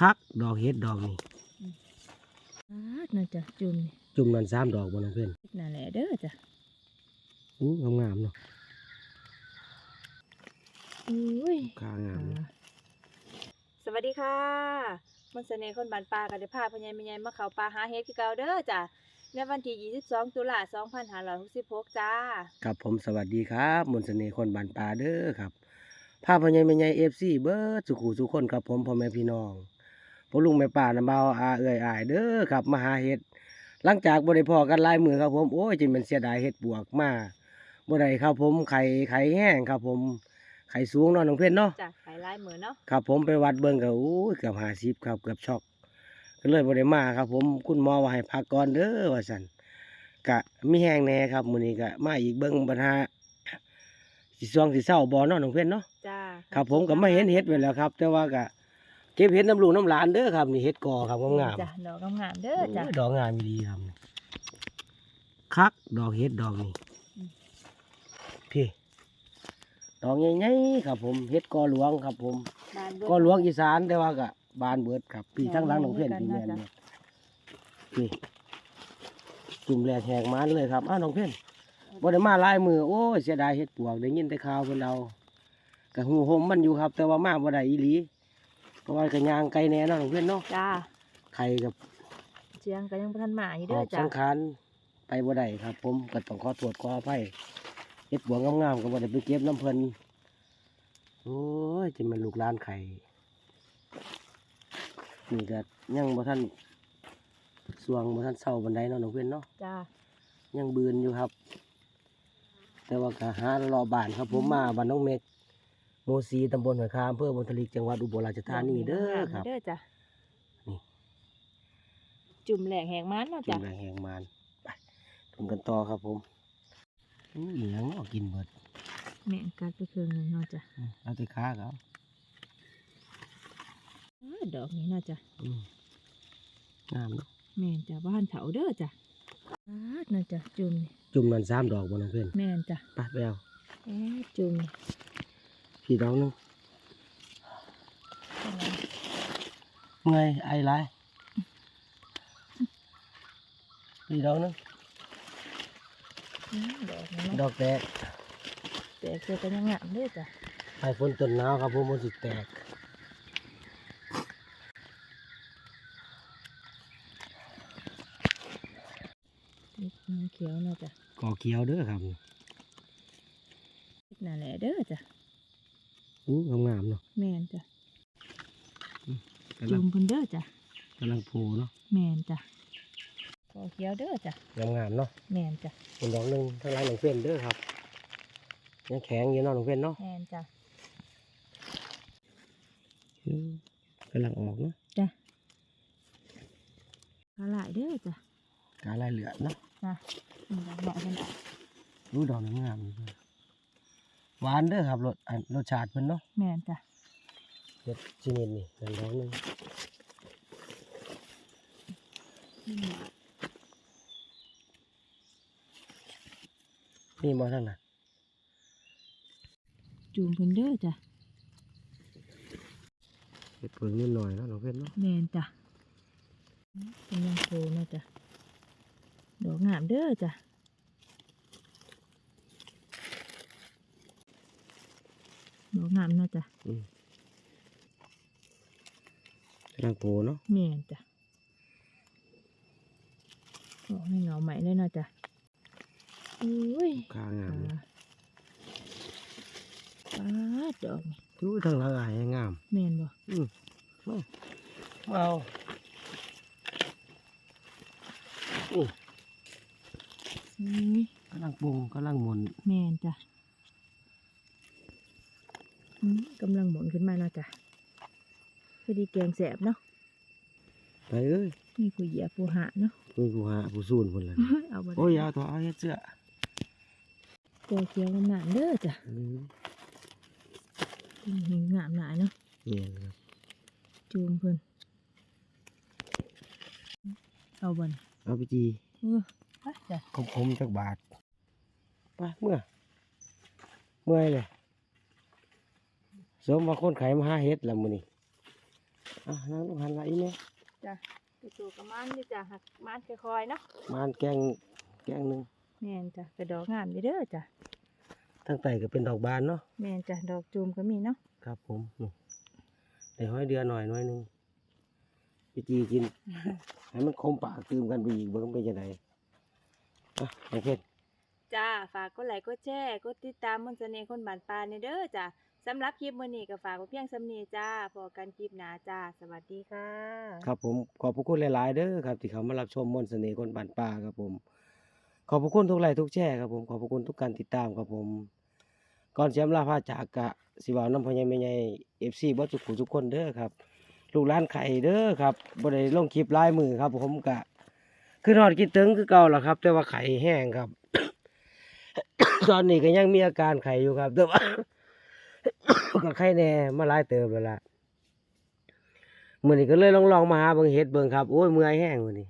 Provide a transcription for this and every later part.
คักดอกเฮ็ดดอกนี่อ่าน่าจะจุ่มนี่จุ่มนั่นสามดอกบ่น้องเพื่อนนั่นแหละเด้อจ้ะอู้งามๆเนาะอุ้ยคางามเนาะสวัสดีค่ะมันเสน่ห์คนบ้านป่ากันได้พาพญายแม่ใหญ่มาเข้าป่าหาเฮ็ดคือเก่าเด้อจ้ะในวันที่ 22 ตุลา2566จ้าครับผมสวัสดีครับมนต์เสน่ห์คนบานปลาเด้อครับภาพพญายแม่ใหญ่ FC เบิดสุขุสุขคนครับผมพ่อแม่พี่น้อง พ่อลุงแม่ป้าน้ำเบาอาเอื้อยอายเด้อครับมาหาเฮ็ดหลังจากบ่ได้พอกันหลายมื้อครับผมโอ้ยจิมันเสียดายเฮ็ดบวกมาบ่ได้ครับผมไข่ไข่แห้งครับผมไข่สูงเนาะน้องเพิ่นเนาะจ้ะขายลายมือเนาะครับผมไปวัดเบิ่งก็โอ้ยเกือบ50ครับเกือบช็อกก็เลยบ่ได้มาครับ ผมคุณหมอว่าให้พักก่อนเด้อว่าซั่นก็มีแห้งแหน่ครับมื้อนี้ก็มาอีกเบิ่งปัญหาสิซวงสิเศร้าบ่เนาะน้องเพิ่นเนาะจ้าครับผมก็ไม่เห็นเฮ็ดไว้แล้วครับ แต่ว่าก็เก็บเห็ดน้ำลูกน้ำหลานเด้อครับนี่เฮ็ดกอครับงามๆจ้ะดอกงามๆเด้อจ้ะโอ้ยดอกงามดีครับคักดอกเฮ็ดดอกนี่อืมพี่ดอกใหญ่ๆครับผมเฮ็ดกอหลวงครับ ผมบานเบิดกอหลวงอีสานแต่ว่าก็บานเบิดครับพี่ทั้งหลังของเพื่อนดอกพี่ใหญ่แม่นกันนะเนี่ยพี่จุ่มแรกแหกมันเลยครับอ้าวน้องเพื่อนบ่ได้มาหลายมือโอ้ยเสียดายเฮ็ดปวกได้ยินแต่ข่าวเพิ่นเอาก็หูหมมันอยู่ครับ แต่ว่ามาบ่ได้อีหลีเพ ราะว่าก็ย่างไกลแน่เนาะน้องเพื่อนเนาะจ้าไข่กับเสียงก็ยังบ่ทันมาอยู่อเด้ออกจ้ะสังขารไปบ่ได้ครับ ผมก็ต้องขอตรวจขออภัยเฮ็ดบัวงามๆก็บ่ได้ไปเก็บน้ำเพิ่นโอ้ยจะมันลูกหลานไข่นี่ก็ยังบ่ทันสวงบ่ทันเศร้าบันไดเนาะน้องเพิ่นเนาะ จ้ายังบืนอยู่ครับ แต่ว่าก็หารอบบ้านครับผมมาบ้านน้องเมกโมซีตำบลหอยคาอำเภอบุญทลิกจังหวัดอุบลราชธานีเด้อครับ เด้อจ้ะนี่ จุ่มแหลกแหงมันเนาะจุ่จ้ะมแรงแหงมานไปทุ่มกันต่อครับผมอู้เหลืองเนาะกินเบิดแม่งกัดไปครึ่งหนึงเนาะจ้ะอืมเอาแต่ขาเขาอ้าดอกนี้เนาะจ้ะอืมงามเนาะแม่นจ้ะบ้านเถาเด้อจ้ะอ้าน่าจะจุ่มนี่จุ่มนั่นสามดอกบนน้องเพื่อนแม่นจ้ะไปไปเอาเอ๊ะจุ่มนี่ พี่ดอกหนึงเมื่อยไอไรพี่ดอกหนึงอืมดอกนี้ดเนาะอกแตกแต่เจอกันยังงามเด้อจ้ะไอฝนต้นหนาวครับผมมันสิแตกนิดนึงเขียวเนาะจ้ะก่อเขียวเด้อครับนิดนั่นแหละเด้อจ้ะ อู้งามๆเนาะแม่นจ้ะกำลัจุ่งมเพิ่นเด้อจ้ะกำลังโผล่เนาะแม่นจ้ะขอเขียวเด้อจ้ะงามๆเนาะแม่นจ้ะเป็นดอกหนึงทางหล่างน้องเพื่อนเด้อครับยังแข็งอยู่เนาะน้องเพื่อนเนาะแม่นจ้ะอืมกำลังออกเนาะจ้ะขาหลายเด้อจ้ะกาลายเหลือเนาะนะนี่ดอกเหมาะเพิ่นอะ รู้ดอกงามๆอยู่เพิ่น หวานเด้อครับรสอันรสชาติเพิ่นเนาะแม่นจ้ะเฮ็ดชนิดนี่นั่นดอกหนึงอืมนี่บ่ทั้งนั้นจุ่มเพิ่นเด้อจ้ะเฮ็ดเพิ่งนิดหน่อยเนาะน้องเพิ่นเนาะแม่นจ้ะกำลังโตเนาะจ้ะดอกงามเด้อจ้ะ ดอกงามเนาะจ้ะกำลังโผล่เนาะแม่นจ้ะดอกให้เหงาใหม่เลยเนาะจ้ะอุ้ยขางามเนาะป้าดดอกนี่ดูทางหลังอายงามแม่นบ่อืมมามาเอาโอ้อุ้ยกำลังปรุงกำลังหมุนแม่นจ้ะอืม กำลังหมุนขึ้นมาเนาะจ้ะพอดีแกงแสบเนาะไปเอ้ยมีผู้เหยียบผู้หะเนาะผู้ผู้หาผู้สูนพุ่นเลยเอาบ่ได้โอ้ยอยาตัวเอาเฮ็ดเสื้อตัวเขียวงามๆเด้อจ้ะอืมหิงงามหลายเนาะเนี่ยครับจูมเพิ่นเอาบ่นเอาไปจีเออไปจ้ะคมคมๆจักบาทไปเมื่อเมื่อยเลย สมว่าคนขายมาหาเฮ็ดแล้วมื้อนี้อะนั่งลูกหันไหลเนี่ยจ้ะไปสู่กับมันนี่จ้ะหักมันค่อยๆเนาะมานแกงแกงหนึ่งแม่นจ้ะกระดอกงามอยู่เด้อจ้ะทั้งไตก็เป็นดอกบานเนาะแม่นจ้ะดอกจูมก็มีเนาะครับผมนี่แต่ห้อยเดือหน่อยหน้อยหนึงไปจีกินให้มันคมปากตืมกันไปอีกเบิ่งเป็นจังไดอะน้องเพชร จ้า ฝากกดไลค์กดแชร์กดติดตามมนเสน่ห์คนบานปลาในเด้อจ้ะสำหรับคลิปมื้อนี้ก็ฝากไว้เพียงสำนีจ้าพอกันคลิปหน้าจ้า สวัสดีค่ะ ครับผมขอบพระคุณหลาย ๆ เด้อครับ ที่เขามารับชมมนต์เสน่ห์คนบ้านป่าครับผม ขอบพระคุณทุกไลค์ทุกแชร์ครับผมขอบพระคุณทุกการติดตามครับผม ก่อนเสียมลาพาจากกะสิเว้าน้ำพ่อใหญ่แม่ใหญ่ FC บ่ทุกผู้ทุกคนเด้อครับลูกหลานไข่เด้อครับบ่ได้ลงคลิปลายมือครับ ผมกะคือฮอดคิดถึงคือเก่าล่ะครับ แต่ว่าไข่แห้งครับ ตอนนี้ก็ยังมีอาการไข่อยู่ครับ แต่ว่าก็ไข้แน่มาหลายเติบแล้วล่ะมื้อนี้ก็เลยลองลองมาหาเบิ่งเฮ็ดเบิ่งครับ โอ้ยเมื่อยแห้งมื้อนี้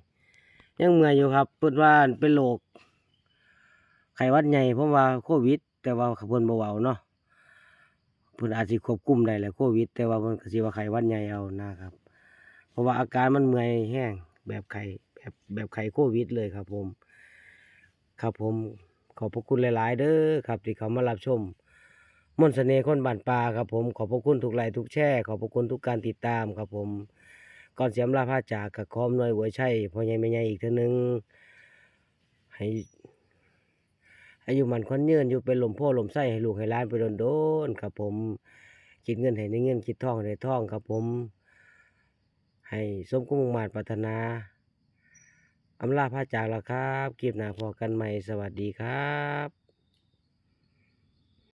ยังเมื่อยอยู่ครับเพิ่นว่าเป็นโรคไข้หวัดใหญ่เพราะว่าโควิด แต่ว่าเพิ่นบ่เว้าเนาะเพิ่นอาจสิควบคุมได้แหละโควิด แต่ว่าเพิ่นก็สิว่าไข้หวัดใหญ่เอานะครับ เพราะว่าอาการมันเมื่อยแห้งแบบไข้แบบแบบไข้โควิดเลยครับผม ครับผม ขอบพระคุณหลาย ๆ เด้อครับ ที่เขามารับชมมนต์เสน่ห์คนบ้านป่าครับผมขอบพระคุณทุกไลค์ทุกแชร์ขอบพระคุณทุกการติดตามครับผม ก่อนเสียมลาพาจากกับคอมหน่วยหัวชัยพ่อใหญ่แม่ใหญ่อีกเท่านึงให้ให้อยู่มันควันยืนอยู่เป็นลมโพลมไส้ให้ลูกให้หล้านไปโดนโดนครับผมคิดเงินให้ได้เงินคิดทองให้ได้ทองครับผม ให้สมกุมุ่งมาตรปรารถนา อำลาพาจากแล้วครับคลิปหน้าพอกันใหม่สวัสดีครับ